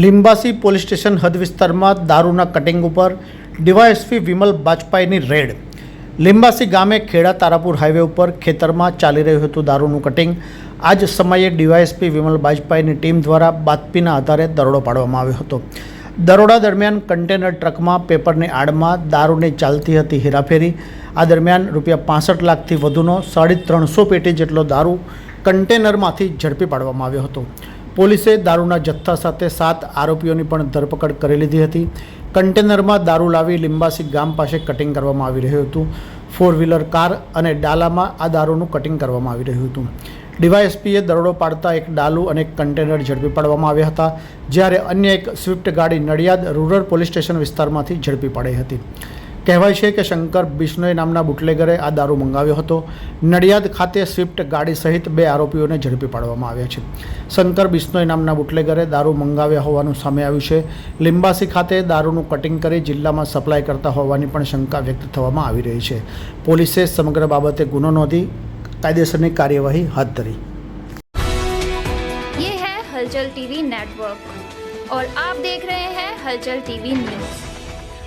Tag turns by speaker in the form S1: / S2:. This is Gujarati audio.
S1: લીંબાસી પોલીસ સ્ટેશન હદ વિસ્તારમાં દારૂના કટિંગ ઉપર ડીવાયએસપી વિમલ બાજપાઈની રેડ. લિંબાસી ગામે ખેડા તારાપુર હાઈવે ઉપર ખેતરમાં ચાલી રહ્યું હતું દારૂનું કટિંગ. આ જ સમયે ડીવાયએસપી વિમલ બાજપાઈની ટીમ દ્વારા બાતમીના આધારે દરોડો પાડવામાં આવ્યો હતો. દરોડા દરમિયાન કન્ટેનર ટ્રકમાં પેપરની આડમાં દારૂની ચાલતી હતી હેરાફેરી. આ દરમિયાન રૂપિયા પાસઠ લાખથી વધુનો સાડી ત્રણસો પેટી જેટલો દારૂ કન્ટેનરમાંથી ઝડપી પાડવામાં આવ્યો હતો. પોલીસે દારૂના જથ્થા સાથે સાત આરોપીઓની પણ ધરપકડ કરી લીધી હતી. કન્ટેનરમાં દારૂ લાવી લિંબાસી ગામ પાસે કટિંગ કરવામાં આવી રહ્યું હતું. ફોર વ્હીલર કાર અને ડાલામાં આ દારૂનું કટિંગ કરવામાં આવી રહ્યું હતું. ડીવાયએસપીએ દરોડો પાડતા એક ડાલુ અને એક કન્ટેનર ઝડપી પાડવામાં આવ્યા હતા, જ્યારે અન્ય એક સ્વિફ્ટ ગાડી નડિયાદ રૂરલ પોલીસ સ્ટેશન વિસ્તારમાંથી ઝડપી પાડી હતી. કહેવાય છે કે શંકર બિશ્નોઈ નામના બુટલેગરે આ દારૂ મંગાવ્યો હતો નડિયાદ ખાતે સ્વિફ્ટ ગાડી સહિત બે આરોપીઓને ઝડપી પાડવામાં આવ્યા છે શંકર બિશ્નોઈ નામના બુટલેગરે દારૂ મંગાવ્યા હોવાનું સામે આવ્યું છે લીંબાસી ખાતે દારૂનું કટિંગ કરી જિલ્લામાં સપ્લાય કરતા હોવાની પણ શંકા વ્યક્ત થવામાં આવી રહી છે પોલીસે સમગ્ર બાબતે ગુનો નોંધી કાયદેસરની કાર્યવાહી હાથ ધરી
S2: ये है हलचल टीवी नेटवर्क और आप देख रहे हैं हलचल टीवी न्यूज